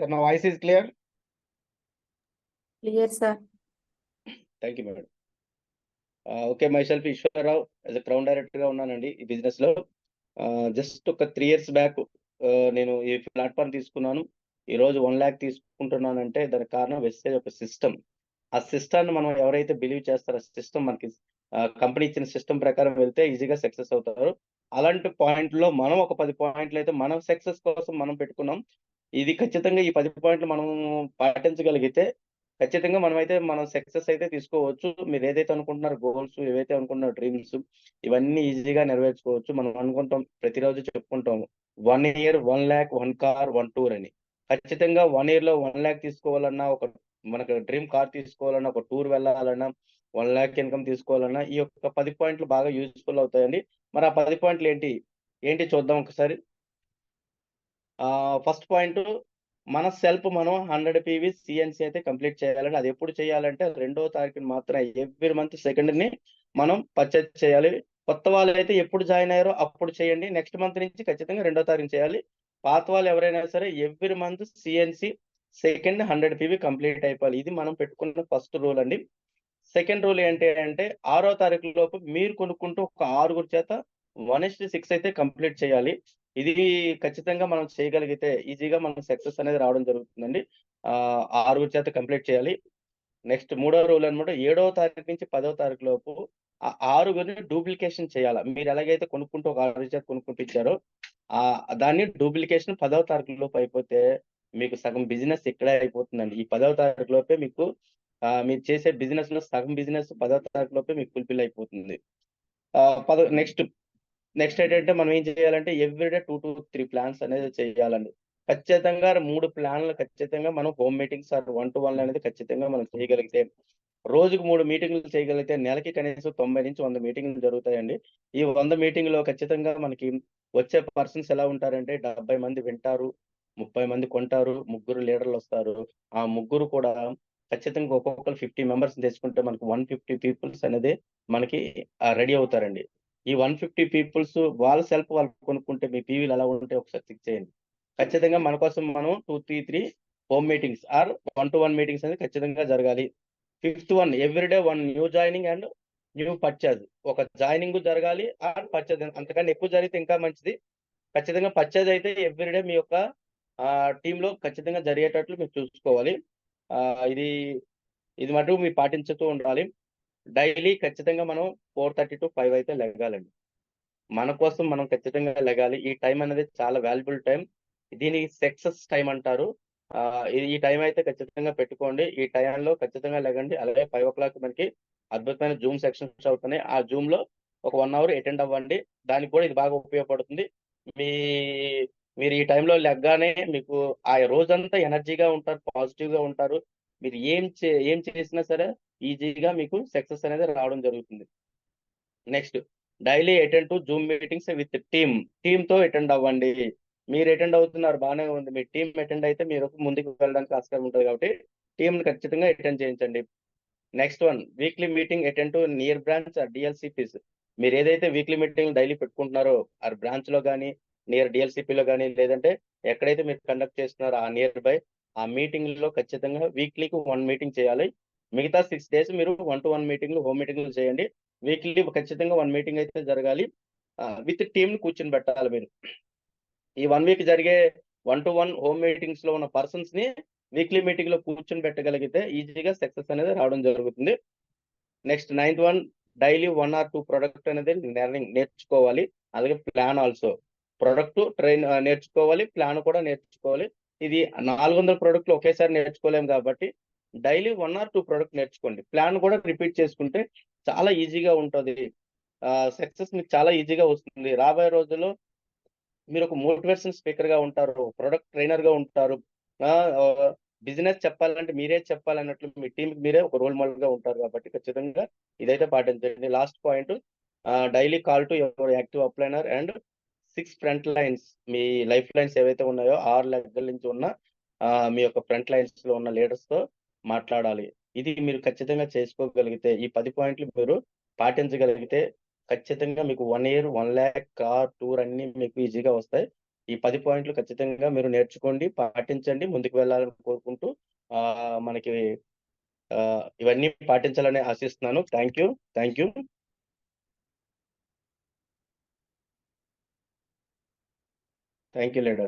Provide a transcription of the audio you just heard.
My voice is clear? Clear, sir. Thank you, madam. Uh, okay, myself Ishwarrao, as a crown director గా ఉన్నానండి ఈ బిజినెస్లో. Just ఒక three years back నేను ఈ ప్లాట్ఫామ్ తీసుకున్నాను. ఈ రోజు వన్ ల్యాక్ తీసుకుంటున్నానంటే దానికి కారణం వెస్టేజ్ ఒక సిస్టమ్. ఆ సిస్టమ్ మనం ఎవరైతే బిలీవ్ చేస్తారో సిస్టమ్ మనకి కంపెనీ ఇచ్చిన సిస్టమ్ ప్రకారం వెళ్తే ఈజీగా సక్సెస్ అవుతారు. అలాంటి పాయింట్లో మనం ఒక పది పాయింట్లు అయితే మనం సక్సెస్ కోసం మనం పెట్టుకున్నాం. ఇది ఖచ్చితంగా ఈ పది పాయింట్లు మనం పాటించగలిగితే ఖచ్చితంగా మనమైతే మనం సక్సెస్ అయితే తీసుకోవచ్చు. మీరు ఏదైతే అనుకుంటున్నారో గోల్స్ ఏవైతే అనుకుంటున్నారో డ్రీమ్స్ ఇవన్నీ ఈజీగా నెరవేర్చుకోవచ్చు. మనం అనుకుంటాం ప్రతిరోజు చెప్పుకుంటాము one year, one lakh, one car, one tour అని. ఖచ్చితంగా వన్ ఇయర్లో వన్ ల్యాక్ తీసుకోవాలన్నా ఒక మనకు డ్రీమ్ కార్ తీసుకోవాలన్నా ఒక టూర్ వెళ్ళాలన్నా వన్ ల్యాక్ ఇన్కమ్ తీసుకోవాలన్నా ఈ యొక్క పది పాయింట్లు బాగా యూజ్ఫుల్ అవుతాయండి. మరి ఆ పది పాయింట్లు ఏంటి? ఏంటి చూద్దాం ఒకసారి. ఫస్ట్ పాయింట్ మన సెల్ఫ్ మనం 100 పీవీ సిఎన్సి అయితే కంప్లీట్ చేయాలని అది ఎప్పుడు చేయాలంటే రెండో తారీఖున మాత్రం ఎవ్రీ మంత్ సెకండ్ని మనం పర్చేజ్ చేయాలి. కొత్త వాళ్ళు అయితే ఎప్పుడు జాయిన్ అయ్యారో అప్పుడు చేయండి. నెక్స్ట్ మంత్ నుంచి ఖచ్చితంగా రెండో తారీఖు చేయాలి. పాత వాళ్ళు ఎవరైనా సరే every month CNC second 100 PV complete అయిపోవాలి. ఇది మనం పెట్టుకున్న ఫస్ట్ రూల్ అండి. సెకండ్ రూల్ ఏంటి అంటే ఆరో తారీఖు లోపు మీరు కొనుక్కుంటూ ఒక ఆరుగురు చేత 1:6 అయితే కంప్లీట్ చేయాలి. ఇది ఖచ్చితంగా మనం చేయగలిగితే ఈజీగా మనం సక్సెస్ అనేది రావడం జరుగుతుందండి. ఆహ్, ఆరుగురు చేత కంప్లీట్ చేయాలి. నెక్స్ట్ మూడో రూల్ అనమాట ఏడవ తారీఖు నుంచి పదో తారీఖు లోపు ఆ ఆరుగురిని డూప్లికేషన్ చేయాలి మీరు ఎలాగైతే కొనుక్కుంటూ ఒక ఆరు చేత కొనుక్కుంటారో ఆ దాన్ని డూప్లికేషన్ పదవ తారీఖు లోపు అయిపోతే మీకు సగం బిజినెస్ ఇక్కడే అయిపోతుందండి. ఈ పదవ తారీఖు లోపే మీకు మీరు చేసే బిజినెస్‌లో సగం బిజినెస్ పదో తారీఖు లోపే మీకు ఫుల్‌ఫిల్ అయిపోతుంది. పద నెక్స్ట్ నెక్స్ట్ ఏంటంటే మనం ఏం చేయాలంటే ఎవ్రీడే 2-3 ప్లాన్స్ అనేది చేయాలండి. ఖచ్చితంగా మూడు ప్లాన్‌లు ఖచ్చితంగా మనం home meetings or one to one అనేది ఖచ్చితంగా మనం చేయగలిగితే రోజుకు మూడు మీటింగ్‌లు చేయగలిగితే నెలకి కనీసం 90-100 మీటింగ్‌లు జరుగుతాయండి. ఈ వంద మీటింగ్‌లో ఖచ్చితంగా మనకి వచ్చే పర్సన్స్ ఎలా ఉంటారంటే 70 మంది వింటారు. 30 మంది కొంటారు. ముగ్గురు లీడర్లు వస్తారు ఆ ముగ్గురు కూడా ఖచ్చితంగా ఒక్కొక్కరు ఫిఫ్టీ మెంబర్స్ తెచ్చుకుంటే మనకు 150 పీపుల్స్ అనేది మనకి రెడీ అవుతారండి. ఈ 150 పీపుల్స్ వాళ్ళ సెల్ఫ్ వాళ్ళు కొనుక్కుంటే మీ పీవీలు ఎలా ఉంటే ఒకసారి చెక్ చేయండి. ఖచ్చితంగా మన కోసం మనం 2-3 home meetings or one to one meetings అనేది ఖచ్చితంగా జరగాలి. Fifth one everyday one new joining and new purchase. ఒక జాయినింగ్ జరగాలి ఆర్ పర్చేజ్ అంతకన్నా ఎక్కువ జరిగితే ఇంకా మంచిది. ఖచ్చితంగా పర్చేజ్ అయితే ఎవ్రీడే మీ యొక్క టీంలో ఖచ్చితంగా జరిగేటట్లు మీరు చూసుకోవాలి. ఇది ఇది మటుకు మీరు పాటించుతూ ఉండాలి. డైలీ ఖచ్చితంగా మనం 4:30-5 అయితే లెగాలండి. మన కోసం మనం ఖచ్చితంగా లెగాలి. ఈ టైం అనేది చాలా వాల్యుబుల్ టైం. దీన్ని సక్సెస్ టైం అంటారు. ఈ టైం అయితే ఖచ్చితంగా పెట్టుకోండి. ఈ టైంలో ఖచ్చితంగా లెగండి. అలాగే 5:00 మనకి అద్భుతమైన జూమ్ సెక్షన్స్ అవుతున్నాయి. ఆ జూమ్లో ఒక వన్ అవర్ అటెండ్ అవ్వండి. దానికి కూడా ఇది బాగా ఉపయోగపడుతుంది. మీ మీరు ఈ టైంలో లెగ్గానే మీకు ఆ రోజంతా ఎనర్జీగా ఉంటారు. పాజిటివ్‌గా ఉంటారు. మీరు ఏం చే ఏం చేసినా సరే ఈజీగా మీకు సక్సెస్ అనేది రావడం జరుగుతుంది. Next daily attend to zoom meetings with team. తో అటెండ్ అవ్వండి. మీరు అటెండ్ అవుతున్నారు బాగానే ఉంది. మీ టీమ్ అటెండ్ అయితే మీరు ముందుకు వెళ్ళడానికి ఆస్కారం ఉంటుంది కాబట్టి టీమ్‌ని ఖచ్చితంగా అటెండ్ చేయించండి. Next one weekly meeting attend to near branch or DLCPs మీరు ఏదైతే వీక్లీ మీటింగ్ డైలీ పెట్టుకుంటున్నారో ఆ బ్రాంచ్లో కానీ నియర్ డిఎల్సిపిలో కానీ లేదంటే ఎక్కడైతే మీరు కండక్ట్ చేస్తున్నారో ఆ నియర్ బై ఆ మీటింగ్లో ఖచ్చితంగా వీక్లీకి వన్ మీటింగ్ చేయాలి. మిగతా సిక్స్ డేస్ మీరు వన్ టు వన్ మీటింగ్‌లు, హోమ్ మీటింగ్‌లు చేయండి. వీక్లీ ఖచ్చితంగా వన్ మీటింగ్ అయితే జరగాలి. విత్ టీమ్‌ని కూర్చొని పెట్టాలి మీరు. ఈ వన్ వీక్ జరిగే వన్ టు వన్ హోమ్ మీటింగ్స్‌లో ఉన్న పర్సన్స్‌ని వీక్లీ మీటింగ్‌లో కూర్చొని పెట్టగలిగితే ఈజీగా సక్సెస్ అనేది రావడం జరుగుతుంది. Next ninth one daily one or two product అనేది లెర్నింగ్ నేర్చుకోవాలి. అలాగే ప్లాన్ ఆల్సో. ప్రొడక్ట్ ట్రైన్ నేర్చుకోవాలి. ప్లాన్ కూడా నేర్చుకోవాలి. ఇది 400 ప్రొడక్ట్‌లు ఒకేసారి నేర్చుకోలేము కాబట్టి daily one or two product నేర్చుకోండి. ప్లాన్ కూడా రిపీట్ చేసుకుంటే చాలా ఈజీగా ఉంటుంది సక్సెస్ మీకు చాలా ఈజీగా వస్తుంది. రాబోయే రోజుల్లో మీరు ఒక మోటివేషన్ స్పీకర్‌గా ఉంటారు. ప్రొడక్ట్ ట్రైనర్‌గా ఉంటారు. బిజినెస్ చెప్పాలంటే మీరే చెప్పాలన్నట్లు మీ టీమ్‌కి మీరే ఒక రోల్ మోడల్‌గా ఉంటారు కాబట్టి ఖచ్చితంగా ఇదైతే పాటించండి. Last point daily call to your active upliner and six front lines me life lines ఏవైతే ఉన్నాయో ఆరు లెగ్గల నుంచి ఉన్న మీ యొక్క ఫ్రంట్ లైన్స్‌లో ఉన్న లీడర్స్‌తో మాట్లాడాలి. ఇది మీరు ఖచ్చితంగా చేసుకోగలిగితే ఈ పది పాయింట్లు మీరు పాటించగలిగితే ఖచ్చితంగా మీకు one year, one lakh car, tour అన్ని మీకు ఈజీగా వస్తాయి. ఈ పది పాయింట్లు ఖచ్చితంగా మీరు నేర్చుకోండి, పాటించండి, ముందుకు వెళ్ళాలని కోరుకుంటూ మనకి ఇవన్నీ పాటించాలని ఆశిస్తున్నాను. Thank you. Thank you. Thank you leaders.